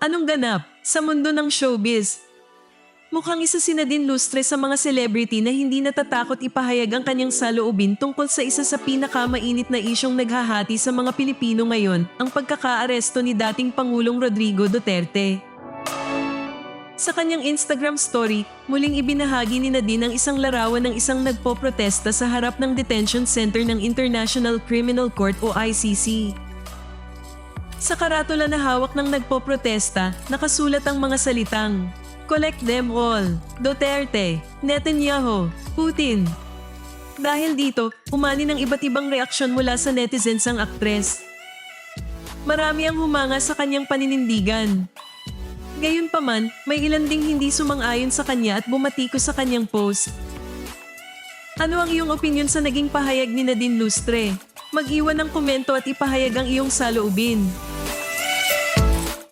Anong ganap sa mundo ng showbiz? Mukhang isa si Nadine Lustre sa mga celebrity na hindi natatakot ipahayag ang kanyang saloobin tungkol sa isa sa pinakamainit na isyong naghahati sa mga Pilipino ngayon, ang pagkakaaresto ni dating Pangulong Rodrigo Duterte. Sa kanyang Instagram story, muling ibinahagi ni Nadine ang isang larawan ng isang nagpoprotesta sa harap ng detention center ng International Criminal Court o ICC. Sa karatula na hawak ng nagpoprotesta, nakasulat ang mga salitang, Collect them all, Duterte, Netanyahu, Putin. Dahil dito, umani ng iba't ibang reaksyon mula sa netizens ang aktres. Marami ang humanga sa kanyang paninindigan. Gayunpaman, may ilan ding hindi sumang-ayon sa kanya at bumatiko sa kanyang post. Ano ang iyong opinion sa naging pahayag ni Nadine Lustre? Mag-iwan ng komento at ipahayag ang iyong saloobin.